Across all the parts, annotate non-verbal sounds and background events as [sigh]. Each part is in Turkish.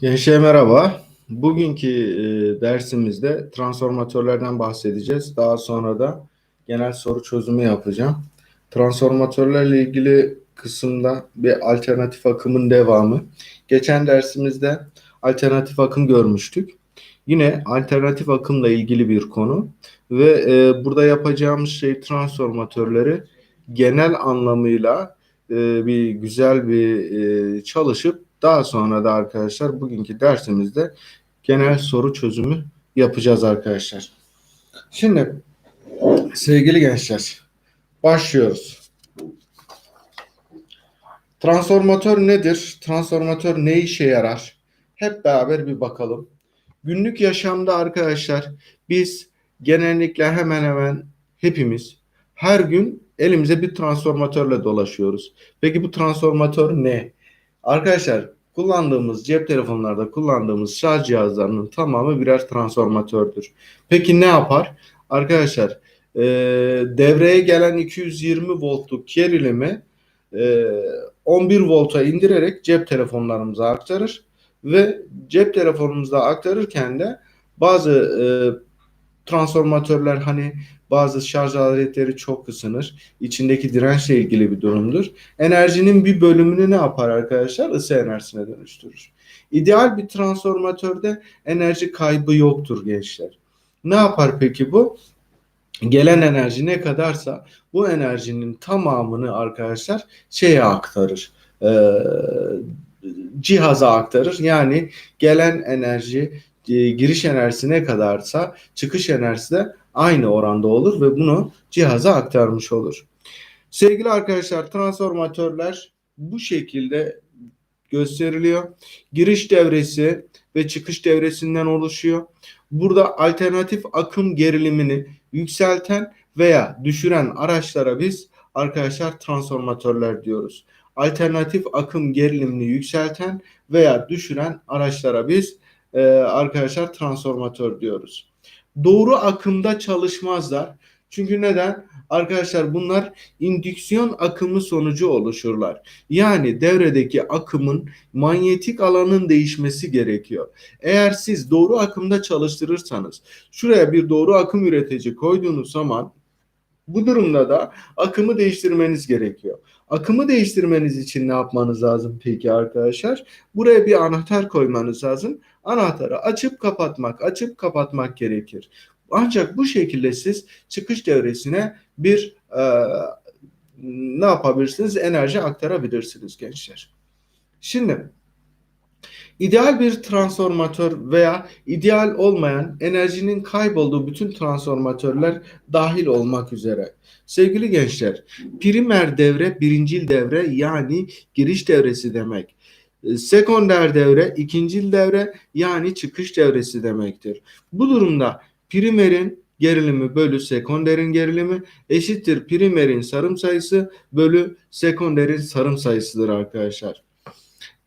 Gençler merhaba. Bugünkü e, dersimizde transformatörlerden bahsedeceğiz. Daha sonra da genel soru çözümü yapacağım. Transformatörlerle ilgili kısımda bir alternatif akımın devamı. Geçen dersimizde alternatif akım görmüştük. Yine alternatif akımla ilgili bir konu ve e, burada yapacağımız şey transformatörleri genel anlamıyla e, bir güzel bir e, çalışıp daha sonra da arkadaşlar bugünkü dersimizde genel soru çözümü yapacağız arkadaşlar. Şimdi sevgili gençler başlıyoruz. Transformatör nedir? Transformatör ne işe yarar? Hep beraber bir bakalım. Günlük yaşamda arkadaşlar biz genellikle hemen hemen hepimiz her gün elimize bir transformatörle dolaşıyoruz. Peki bu transformatör ne? Arkadaşlar kullandığımız cep telefonlarda kullandığımız şarj cihazlarının tamamı birer transformatördür. Peki ne yapar? Arkadaşlar e, devreye gelen 220 voltluk gerilimi e, 11 volta indirerek cep telefonlarımıza aktarır ve cep telefonumuzda aktarırken de bazı e, transformatörler hani bazı şarj aletleri çok ısınır. İçindeki dirençle ilgili bir durumdur. Enerjinin bir bölümünü ne yapar arkadaşlar? Isı enerjisine dönüştürür. İdeal bir transformatörde enerji kaybı yoktur gençler. Ne yapar peki bu? Gelen enerji ne kadarsa bu enerjinin tamamını arkadaşlar şeye aktarır. Ee, cihaza aktarır. Yani gelen enerji e, giriş enerjisi ne kadarsa çıkış enerjisi de aynı oranda olur ve bunu cihaza aktarmış olur. Sevgili arkadaşlar transformatörler bu şekilde gösteriliyor. Giriş devresi ve çıkış devresinden oluşuyor. Burada alternatif akım gerilimini yükselten veya düşüren araçlara biz arkadaşlar transformatörler diyoruz. Alternatif akım gerilimini yükselten veya düşüren araçlara biz e, arkadaşlar transformatör diyoruz doğru akımda çalışmazlar. Çünkü neden? Arkadaşlar bunlar indüksiyon akımı sonucu oluşurlar. Yani devredeki akımın manyetik alanın değişmesi gerekiyor. Eğer siz doğru akımda çalıştırırsanız şuraya bir doğru akım üretici koyduğunuz zaman bu durumda da akımı değiştirmeniz gerekiyor. Akımı değiştirmeniz için ne yapmanız lazım peki arkadaşlar? Buraya bir anahtar koymanız lazım. Anahtarı açıp kapatmak, açıp kapatmak gerekir. Ancak bu şekilde siz çıkış devresine bir e, ne yapabilirsiniz? Enerji aktarabilirsiniz gençler. Şimdi İdeal bir transformatör veya ideal olmayan enerjinin kaybolduğu bütün transformatörler dahil olmak üzere. Sevgili gençler, primer devre birincil devre yani giriş devresi demek. E, sekonder devre ikincil devre yani çıkış devresi demektir. Bu durumda primerin gerilimi bölü sekonderin gerilimi eşittir primerin sarım sayısı bölü sekonderin sarım sayısıdır arkadaşlar.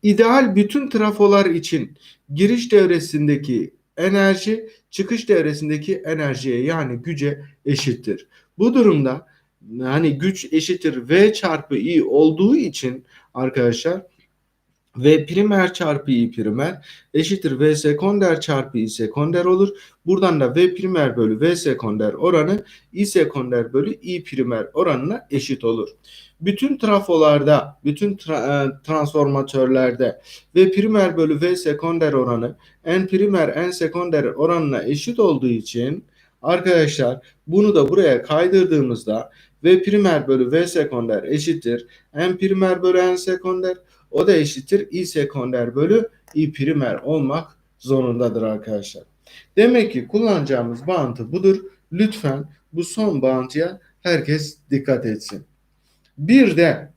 İdeal bütün trafolar için giriş devresindeki enerji çıkış devresindeki enerjiye yani güce eşittir. Bu durumda hani güç eşittir V çarpı I olduğu için arkadaşlar V primer çarpı I primer eşittir V sekonder çarpı I sekonder olur. Buradan da V primer bölü V sekonder oranı I sekonder bölü I primer oranına eşit olur. Bütün trafolarda, bütün tra e, transformatörlerde V primer bölü V sekonder oranı N primer N sekonder oranına eşit olduğu için arkadaşlar bunu da buraya kaydırdığımızda V primer bölü V sekonder eşittir. N primer bölü N sekonder o da eşittir i sekonder bölü i primer olmak zorundadır arkadaşlar. Demek ki kullanacağımız bağıntı budur. Lütfen bu son bağıntıya herkes dikkat etsin. Bir de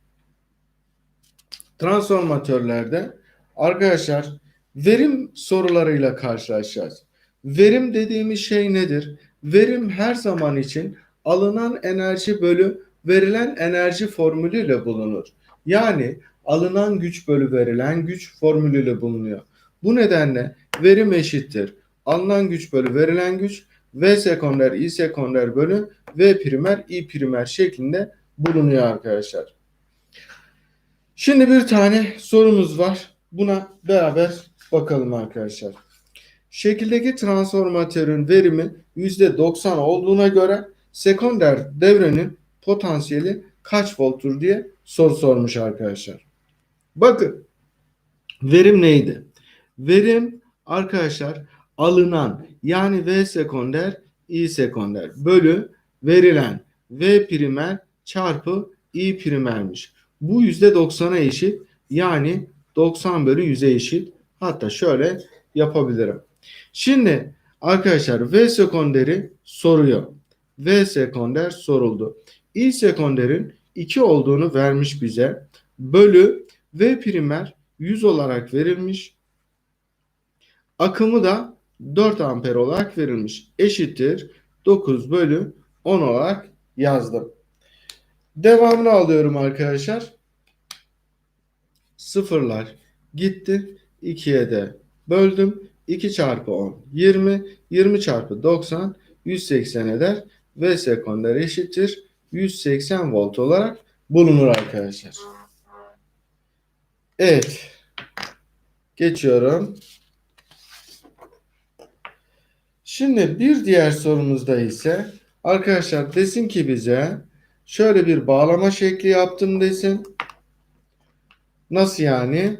transformatörlerde arkadaşlar verim sorularıyla karşılaşacağız. Verim dediğimiz şey nedir? Verim her zaman için alınan enerji bölü verilen enerji formülüyle bulunur. Yani alınan güç bölü verilen güç formülüyle bulunuyor. Bu nedenle verim eşittir. Alınan güç bölü verilen güç V sekonder I sekonder bölü V primer I primer şeklinde bulunuyor arkadaşlar. Şimdi bir tane sorumuz var. Buna beraber bakalım arkadaşlar. Şekildeki transformatörün verimi %90 olduğuna göre sekonder devrenin potansiyeli kaç volttur diye soru sormuş arkadaşlar. Bakın verim neydi? Verim arkadaşlar alınan yani V sekonder I sekonder bölü verilen V primer çarpı I primermiş. Bu %90'a eşit yani 90 bölü 100'e eşit. Hatta şöyle yapabilirim. Şimdi arkadaşlar V sekonderi soruyor. V sekonder soruldu. I sekonderin 2 olduğunu vermiş bize. Bölü V primer 100 olarak verilmiş. Akımı da 4 amper olarak verilmiş. Eşittir 9 bölü 10 olarak yazdım. Devamını alıyorum arkadaşlar. Sıfırlar gitti. 2'ye de böldüm. 2 çarpı 10 20. 20 çarpı 90 180 eder. V sekonder eşittir 180 volt olarak bulunur arkadaşlar. Evet. Geçiyorum. Şimdi bir diğer sorumuzda ise arkadaşlar desin ki bize şöyle bir bağlama şekli yaptım desin. Nasıl yani?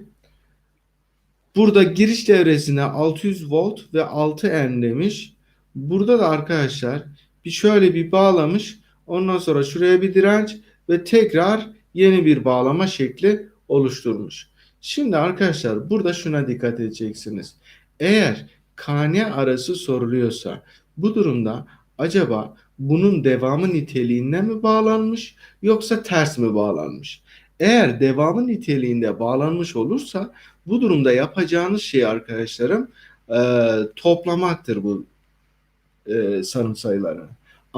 Burada giriş devresine 600 volt ve 6 N demiş. Burada da arkadaşlar bir şöyle bir bağlamış. Ondan sonra şuraya bir direnç ve tekrar yeni bir bağlama şekli oluşturmuş. Şimdi arkadaşlar burada şuna dikkat edeceksiniz. Eğer kane arası soruluyorsa bu durumda acaba bunun devamı niteliğinde mi bağlanmış yoksa ters mi bağlanmış? Eğer devamı niteliğinde bağlanmış olursa bu durumda yapacağınız şey arkadaşlarım e, toplamaktır bu e, sarım sayıları.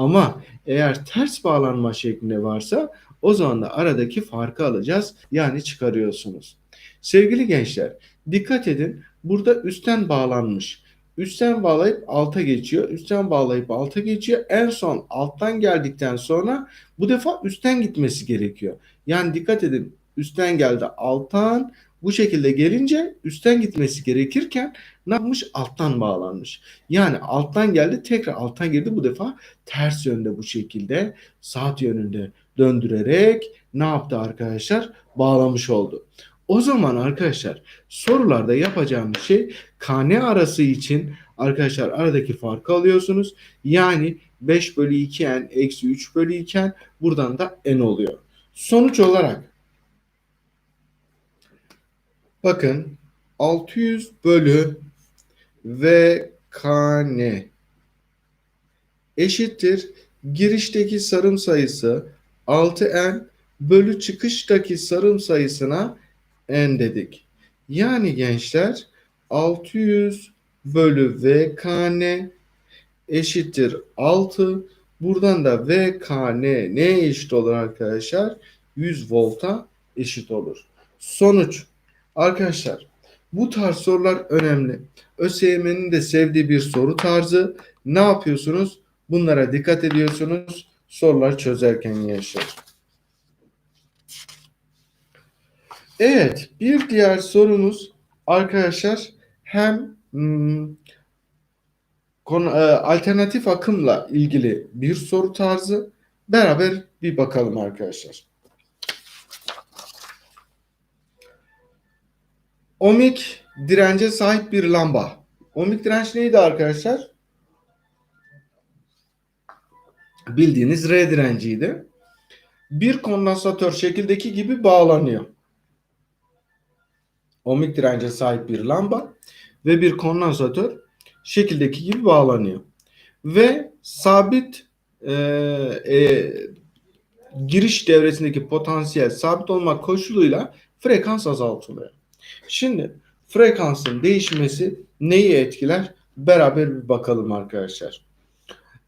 Ama eğer ters bağlanma şeklinde varsa o zaman da aradaki farkı alacağız. Yani çıkarıyorsunuz. Sevgili gençler dikkat edin burada üstten bağlanmış. Üstten bağlayıp alta geçiyor. Üstten bağlayıp alta geçiyor. En son alttan geldikten sonra bu defa üstten gitmesi gerekiyor. Yani dikkat edin üstten geldi alttan bu şekilde gelince üstten gitmesi gerekirken ne yapmış? Alttan bağlanmış. Yani alttan geldi tekrar alttan girdi bu defa ters yönde bu şekilde saat yönünde döndürerek ne yaptı arkadaşlar? Bağlamış oldu. O zaman arkadaşlar sorularda yapacağımız şey kane arası için arkadaşlar aradaki farkı alıyorsunuz. Yani 5 bölü 2 n eksi 3 bölü 2 n buradan da n oluyor. Sonuç olarak bakın 600 bölü v kane eşittir girişteki sarım sayısı 6n bölü çıkıştaki sarım sayısına n dedik. Yani gençler 600 bölü vkn eşittir 6. Buradan da vkn neye eşit olur arkadaşlar? 100 volta eşit olur. Sonuç arkadaşlar bu tarz sorular önemli. ÖSYM'nin de sevdiği bir soru tarzı. Ne yapıyorsunuz? Bunlara dikkat ediyorsunuz. Sorular çözerken gençler. Evet, bir diğer sorumuz arkadaşlar hem hmm, konu, e, alternatif akımla ilgili bir soru tarzı. Beraber bir bakalım arkadaşlar. Ohmik dirence sahip bir lamba. Ohmik direnç neydi arkadaşlar? Bildiğiniz R direnciydi. Bir kondansatör şekildeki gibi bağlanıyor ohmik dirence sahip bir lamba ve bir kondansatör şekildeki gibi bağlanıyor. Ve sabit e, e, giriş devresindeki potansiyel sabit olmak koşuluyla frekans azaltılıyor. Şimdi frekansın değişmesi neyi etkiler? Beraber bir bakalım arkadaşlar.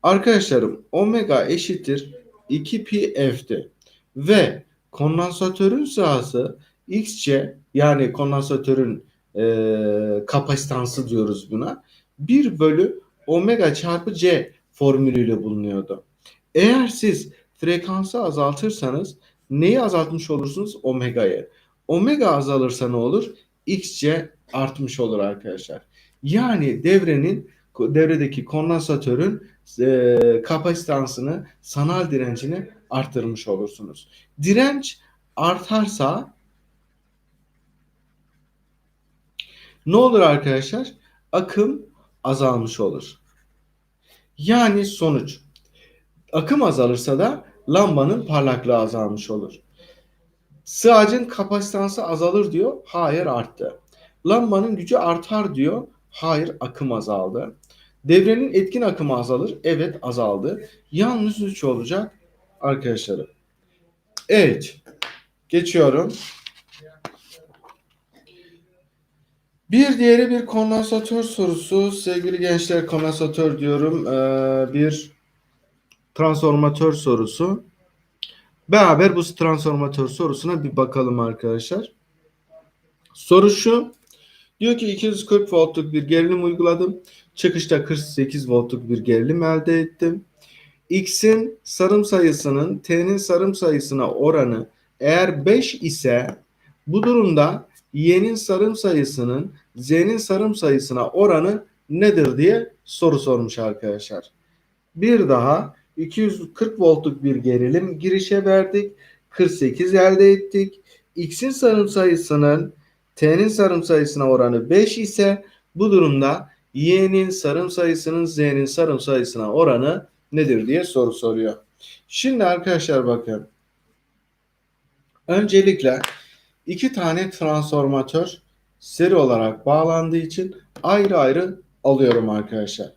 Arkadaşlarım omega eşittir 2 pi f'ti ve kondansatörün sahası xc yani kondansatörün e, kapasitansı diyoruz buna. 1 bölü omega çarpı c formülüyle bulunuyordu. Eğer siz frekansı azaltırsanız neyi azaltmış olursunuz? Omega'yı. Omega azalırsa ne olur? xc artmış olur arkadaşlar. Yani devrenin devredeki kondansatörün e, kapasitansını, sanal direncini arttırmış olursunuz. Direnç artarsa ne olur arkadaşlar? Akım azalmış olur. Yani sonuç akım azalırsa da lambanın parlaklığı azalmış olur. Sığacın kapasitansı azalır diyor. Hayır arttı. Lambanın gücü artar diyor. Hayır akım azaldı. Devrenin etkin akımı azalır. Evet azaldı. Yalnız 3 olacak arkadaşlarım. Evet. Geçiyorum. Bir diğeri bir kondansatör sorusu. Sevgili gençler kondansatör diyorum. Ee, bir transformatör sorusu. Beraber bu transformatör sorusuna bir bakalım arkadaşlar. Soru şu. Diyor ki 240 voltluk bir gerilim uyguladım. Çıkışta 48 voltluk bir gerilim elde ettim. X'in sarım sayısının T'nin sarım sayısına oranı eğer 5 ise bu durumda Y'nin sarım sayısının Z'nin sarım sayısına oranı nedir diye soru sormuş arkadaşlar. Bir daha 240 voltluk bir gerilim girişe verdik. 48 elde ettik. X'in sarım sayısının T'nin sarım sayısına oranı 5 ise bu durumda Y'nin sarım sayısının Z'nin sarım sayısına oranı nedir diye soru soruyor. Şimdi arkadaşlar bakın. Öncelikle iki tane transformatör seri olarak bağlandığı için ayrı ayrı alıyorum arkadaşlar.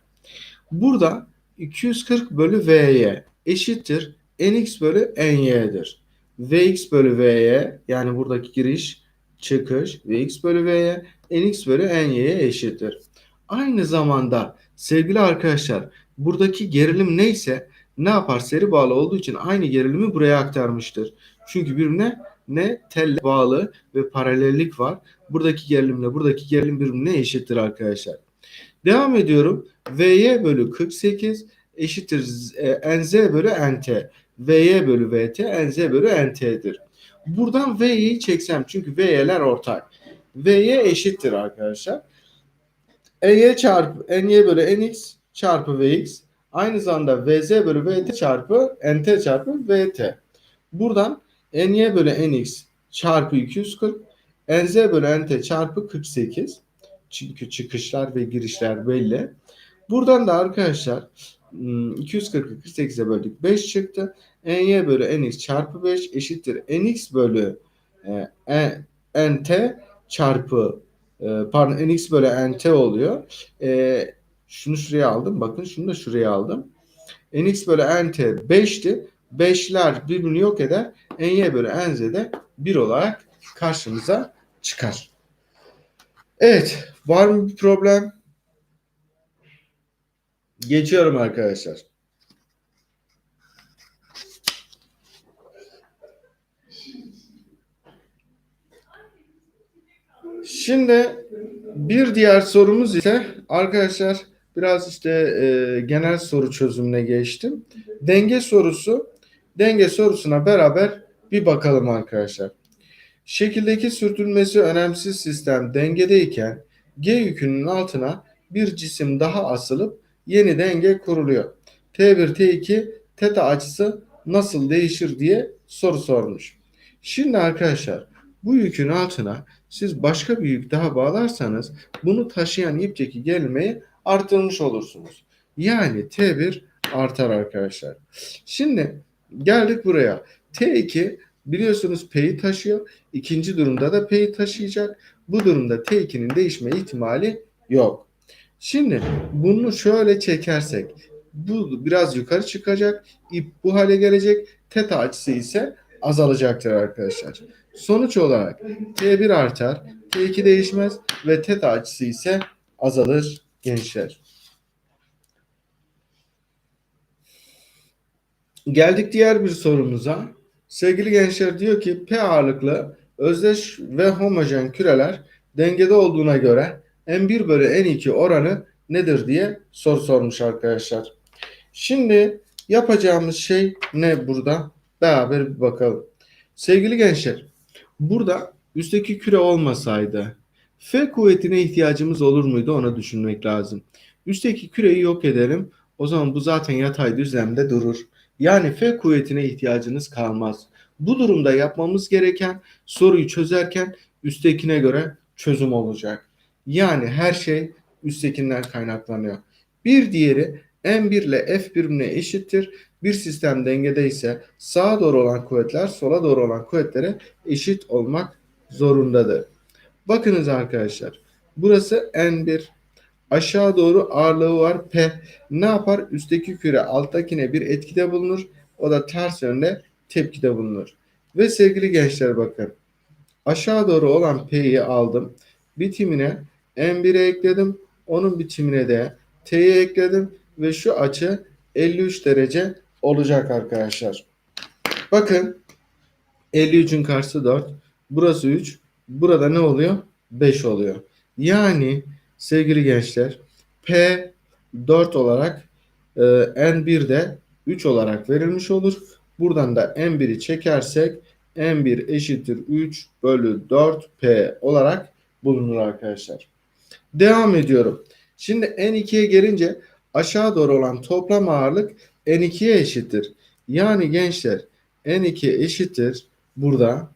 Burada 240 bölü V'ye eşittir Nx bölü Ny'dir. Vx bölü V'ye yani buradaki giriş çıkış Vx bölü V'ye Nx bölü Ny'ye eşittir. Aynı zamanda sevgili arkadaşlar buradaki gerilim neyse ne yapar? Seri bağlı olduğu için aynı gerilimi buraya aktarmıştır. Çünkü birbirine ne telle bağlı ve paralellik var. Buradaki gerilimle buradaki gerilim birbirine eşittir arkadaşlar. Devam ediyorum. Vy bölü 48 eşittir e, nz bölü nt. Vy bölü vt nz bölü nt'dir. Buradan v'yi çeksem çünkü v'ler ortak. vy eşittir arkadaşlar. ey çarpı ny bölü nx çarpı vx aynı zamanda vz bölü vt çarpı nt çarpı vt. Buradan ny bölü nx çarpı 240 nz bölü nt çarpı 48 çünkü çıkışlar ve girişler belli. Thì arkadaşlar 240'ı 48'e böldük 5 çıktı. ny bölü nx çarpı 5 eşittir nx bölü e, nt çarpı e, pardon nx bölü nt oluyor. E, şunu şuraya aldım. Bakın şunu da şuraya aldım. nx bölü nt 5'ti. 5'ler birbirini yok eder. ny bölü nz de 1 olarak karşımıza çıkar. Evet. Var mı bir problem? Geçiyorum arkadaşlar. Şimdi bir diğer sorumuz ise arkadaşlar biraz işte e, genel soru çözümüne geçtim. Denge sorusu. Denge sorusuna beraber bir bakalım arkadaşlar. Şekildeki sürtünmesi önemsiz sistem dengedeyken G yükünün altına bir cisim daha asılıp yeni denge kuruluyor. T1, T2 teta açısı nasıl değişir diye soru sormuş. Şimdi arkadaşlar bu yükün altına siz başka bir yük daha bağlarsanız bunu taşıyan ipteki gerilmeyi artırmış olursunuz. Yani T1 artar arkadaşlar. Şimdi geldik buraya. T2 biliyorsunuz P'yi taşıyor. İkinci durumda da P'yi taşıyacak. Bu durumda T2'nin değişme ihtimali yok. Şimdi bunu şöyle çekersek bu biraz yukarı çıkacak. İp bu hale gelecek. Teta açısı ise azalacaktır arkadaşlar. Sonuç olarak T1 artar, T2 değişmez ve teta açısı ise azalır gençler. Geldik diğer bir sorumuza. Sevgili gençler diyor ki P ağırlıklı özdeş ve homojen küreler dengede olduğuna göre N1 bölü N2 oranı nedir diye soru sormuş arkadaşlar. Şimdi yapacağımız şey ne burada? Beraber bir bakalım. Sevgili gençler, burada üstteki küre olmasaydı F kuvvetine ihtiyacımız olur muydu ona düşünmek lazım. Üstteki küreyi yok edelim. O zaman bu zaten yatay düzlemde durur. Yani F kuvvetine ihtiyacınız kalmaz. Bu durumda yapmamız gereken soruyu çözerken üsttekine göre çözüm olacak. Yani her şey üsttekinden kaynaklanıyor. Bir diğeri M1 ile F birbirine eşittir. Bir sistem dengede ise sağa doğru olan kuvvetler sola doğru olan kuvvetlere eşit olmak zorundadır. Bakınız arkadaşlar. Burası N1. Aşağı doğru ağırlığı var P. Ne yapar? Üstteki küre alttakine bir etkide bulunur. O da ters yönde tepkide bulunur. Ve sevgili gençler bakın. Aşağı doğru olan P'yi aldım. Bitimine M1'e ekledim. Onun bitimine de T'yi ekledim. Ve şu açı 53 derece olacak arkadaşlar. Bakın 53'ün karşısı 4. Burası 3. Burada ne oluyor? 5 oluyor. Yani sevgili gençler P 4 olarak e, N1 de 3 olarak verilmiş olur. Buradan da N1'i çekersek N1 eşittir 3 bölü 4 P olarak bulunur arkadaşlar. Devam ediyorum. Şimdi N2'ye gelince aşağı doğru olan toplam ağırlık N2'ye eşittir. Yani gençler N2 eşittir burada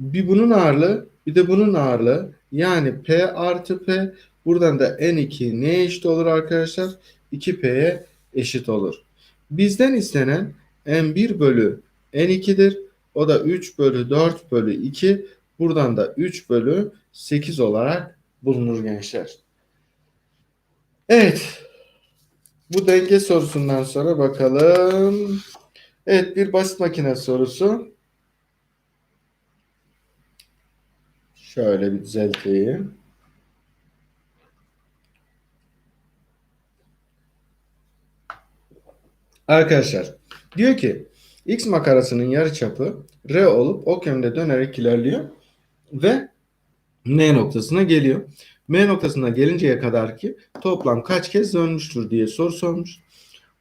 bir bunun ağırlığı bir de bunun ağırlığı yani P artı P buradan da N2 neye eşit olur arkadaşlar? 2P'ye eşit olur. Bizden istenen N1 bölü N2'dir. O da 3 bölü 4 bölü 2. Buradan da 3 bölü 8 olarak bulunur gençler. Evet. Bu denge sorusundan sonra bakalım. Evet bir basit makine sorusu. Şöyle bir düzelteyim. Arkadaşlar diyor ki x makarasının yarıçapı r olup ok yönünde dönerek ilerliyor ve n noktasına geliyor. M noktasına gelinceye kadar ki toplam kaç kez dönmüştür diye soru sormuş.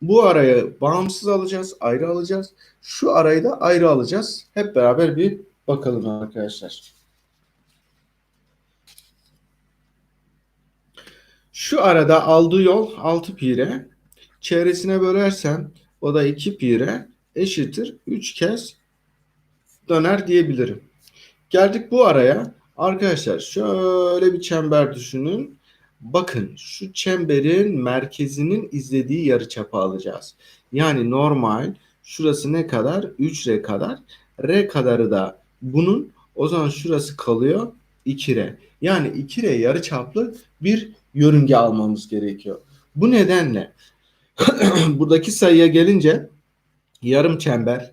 Bu arayı bağımsız alacağız, ayrı alacağız. Şu arayı da ayrı alacağız. Hep beraber bir bakalım arkadaşlar. Şu arada aldığı yol 6 pire. Çevresine bölersen o da 2 pire eşittir 3 kez döner diyebilirim. Geldik bu araya. Arkadaşlar şöyle bir çember düşünün. Bakın şu çemberin merkezinin izlediği yarıçapı alacağız. Yani normal şurası ne kadar? 3R kadar. R kadarı da bunun o zaman şurası kalıyor 2R. Yani 2R yarıçaplı bir yörünge almamız gerekiyor. Bu nedenle [clears throat] buradaki sayıya gelince yarım çember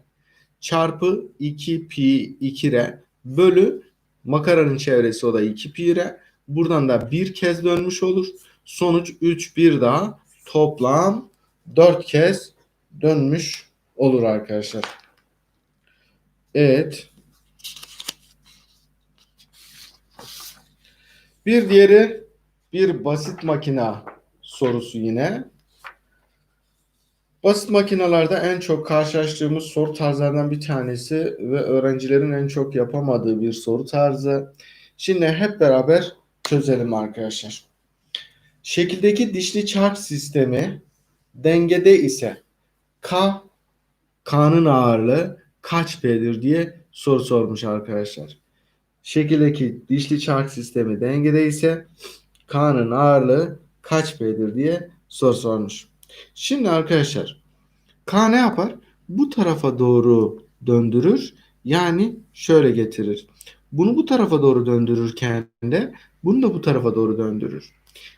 çarpı 2 pi 2R bölü makaranın çevresi o da 2 pi Buradan da bir kez dönmüş olur. Sonuç 3 bir daha toplam 4 kez dönmüş olur arkadaşlar. Evet. Bir diğeri bir basit makina sorusu yine. Basit makinalarda en çok karşılaştığımız soru tarzlarından bir tanesi ve öğrencilerin en çok yapamadığı bir soru tarzı. Şimdi hep beraber çözelim arkadaşlar. Şekildeki dişli çark sistemi dengede ise K K'nın ağırlığı kaç P'dir diye soru sormuş arkadaşlar. Şekildeki dişli çark sistemi dengede ise K'nın ağırlığı kaç P'dir diye soru sormuş. Şimdi arkadaşlar K ne yapar? Bu tarafa doğru döndürür. Yani şöyle getirir. Bunu bu tarafa doğru döndürürken de bunu da bu tarafa doğru döndürür.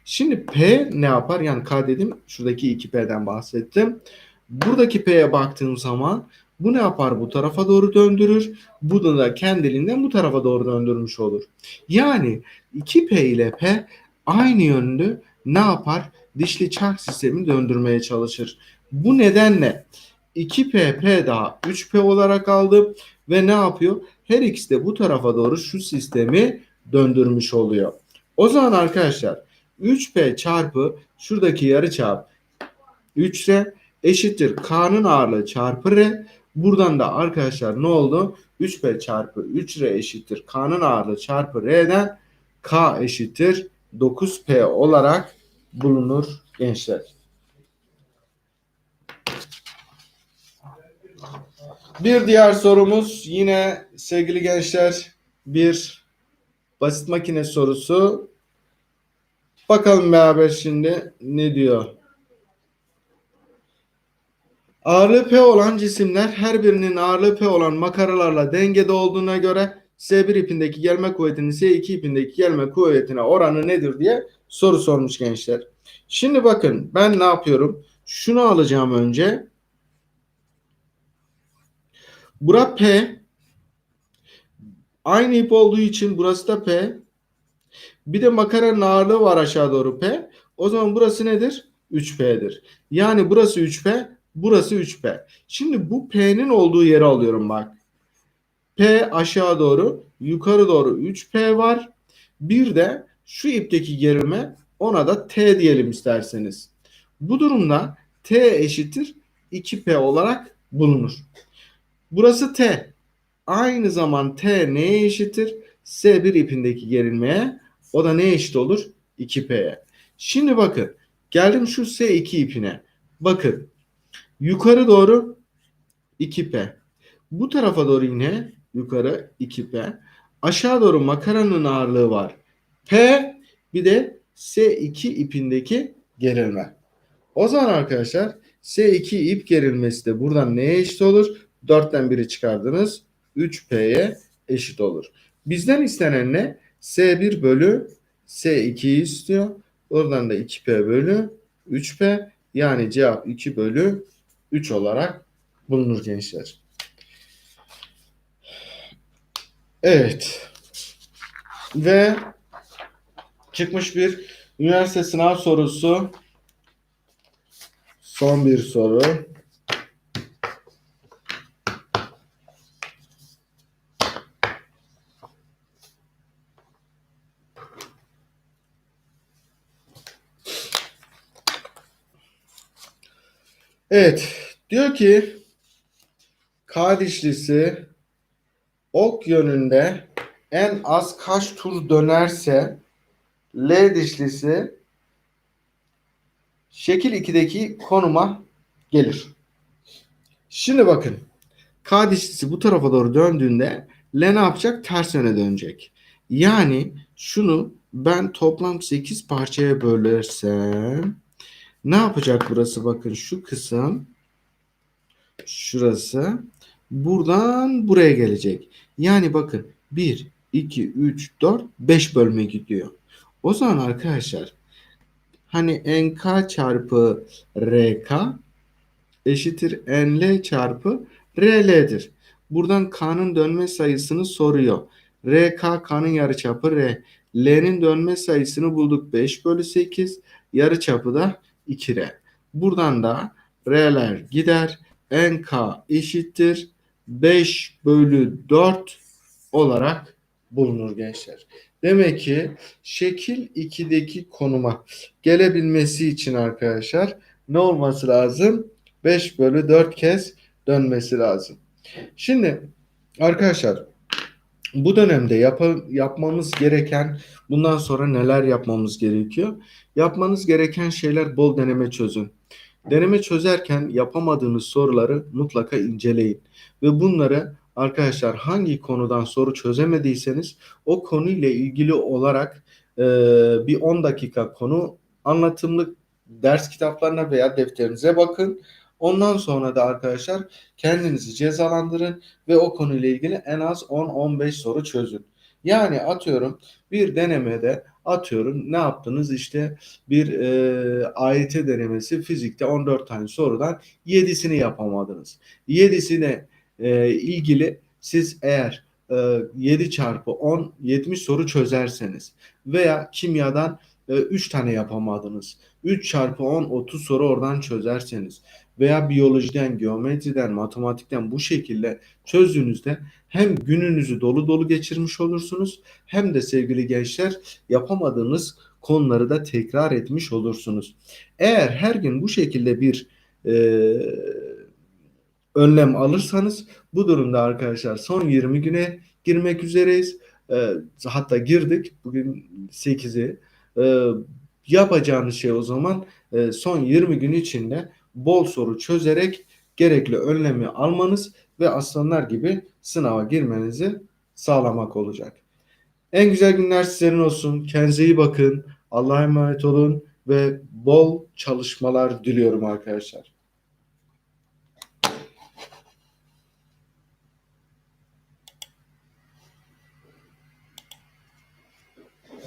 Şimdi P ne yapar? Yani K dedim. Şuradaki 2P'den bahsettim. Buradaki P'ye baktığım zaman bu ne yapar? Bu tarafa doğru döndürür. Bu da kendiliğinden bu tarafa doğru döndürmüş olur. Yani 2P ile P aynı yönlü ne yapar? Dişli çark sistemi döndürmeye çalışır. Bu nedenle 2P P daha 3P olarak aldım ve ne yapıyor? Her ikisi de bu tarafa doğru şu sistemi döndürmüş oluyor. O zaman arkadaşlar 3P çarpı şuradaki yarıçap 3R eşittir K'nın ağırlığı çarpı R. Buradan da arkadaşlar ne oldu? 3P çarpı 3R eşittir K'nın ağırlığı çarpı R'den K eşittir 9P olarak bulunur gençler. Bir diğer sorumuz yine sevgili gençler bir basit makine sorusu. Bakalım beraber şimdi ne diyor. Ağırlığı P olan cisimler her birinin ağırlığı P olan makaralarla dengede olduğuna göre S1 ipindeki gelme kuvvetinin S2 ipindeki gelme kuvvetine oranı nedir diye soru sormuş gençler. Şimdi bakın ben ne yapıyorum? Şunu alacağım önce. Bura P. Aynı ip olduğu için burası da P. Bir de makaranın ağırlığı var aşağı doğru P. O zaman burası nedir? 3P'dir. Yani burası 3P, burası 3P. Şimdi bu P'nin olduğu yeri alıyorum bak. P aşağı doğru, yukarı doğru 3P var. Bir de şu ipteki gerilme ona da T diyelim isterseniz. Bu durumda T eşittir 2P olarak bulunur. Burası T. Aynı zaman T neye eşittir? S1 ipindeki gerilmeye. O da neye eşit olur? 2P'ye. Şimdi bakın. Geldim şu S2 ipine. Bakın. Yukarı doğru 2P. Bu tarafa doğru yine yukarı 2P. Aşağı doğru makaranın ağırlığı var. P bir de S2 ipindeki gerilme. O zaman arkadaşlar S2 ip gerilmesi de buradan neye eşit olur? 4'ten 1'i çıkardınız. 3P'ye eşit olur. Bizden istenen ne? S1 bölü S2'yi istiyor. Oradan da 2P bölü 3P. Yani cevap 2 bölü 3 olarak bulunur gençler. Evet. Ve çıkmış bir üniversite sınav sorusu. Son bir soru. Evet. Diyor ki K dişlisi ok yönünde en az kaç tur dönerse L dişlisi şekil 2'deki konuma gelir. Şimdi bakın. K dişlisi bu tarafa doğru döndüğünde L ne yapacak? Ters yöne dönecek. Yani şunu ben toplam 8 parçaya bölersem ne yapacak burası? Bakın şu kısım şurası buradan buraya gelecek. Yani bakın 1, 2, 3, 4, 5 bölme gidiyor. O zaman arkadaşlar hani NK çarpı RK eşittir NL çarpı RL'dir. Buradan K'nın dönme sayısını soruyor. RK K'nın yarıçapı R. L'nin dönme sayısını bulduk 5 bölü 8. Yarıçapı da 2R. Buradan da R'ler gider. NK eşittir 5 bölü 4 olarak bulunur gençler. Demek ki şekil 2'deki konuma gelebilmesi için arkadaşlar ne olması lazım? 5 bölü 4 kez dönmesi lazım. Şimdi arkadaşlar bu dönemde yap yapmamız gereken bundan sonra neler yapmamız gerekiyor? Yapmanız gereken şeyler bol deneme çözün. Deneme çözerken yapamadığınız soruları mutlaka inceleyin ve bunları arkadaşlar hangi konudan soru çözemediyseniz o konuyla ilgili olarak e, bir 10 dakika konu anlatımlık ders kitaplarına veya defterinize bakın. Ondan sonra da arkadaşlar kendinizi cezalandırın ve o konuyla ilgili en az 10-15 soru çözün. Yani atıyorum bir denemede atıyorum ne yaptınız işte bir e, AYT denemesi fizikte 14 tane sorudan 7'sini yapamadınız. 7'sine e, ilgili siz eğer e, 7 çarpı 10 70 soru çözerseniz veya kimyadan e, 3 tane yapamadınız. 3 çarpı 10 30 soru oradan çözerseniz veya biyolojiden, geometriden, matematikten bu şekilde çözdüğünüzde hem gününüzü dolu dolu geçirmiş olursunuz hem de sevgili gençler yapamadığınız konuları da tekrar etmiş olursunuz. Eğer her gün bu şekilde bir e, önlem alırsanız bu durumda arkadaşlar son 20 güne girmek üzereyiz. e, hatta girdik bugün 8'i e, yapacağınız şey o zaman e, son 20 gün içinde bol soru çözerek gerekli önlemi almanız ve aslanlar gibi sınava girmenizi sağlamak olacak. En güzel günler sizlerin olsun. Kendinize iyi bakın. Allah'a emanet olun ve bol çalışmalar diliyorum arkadaşlar.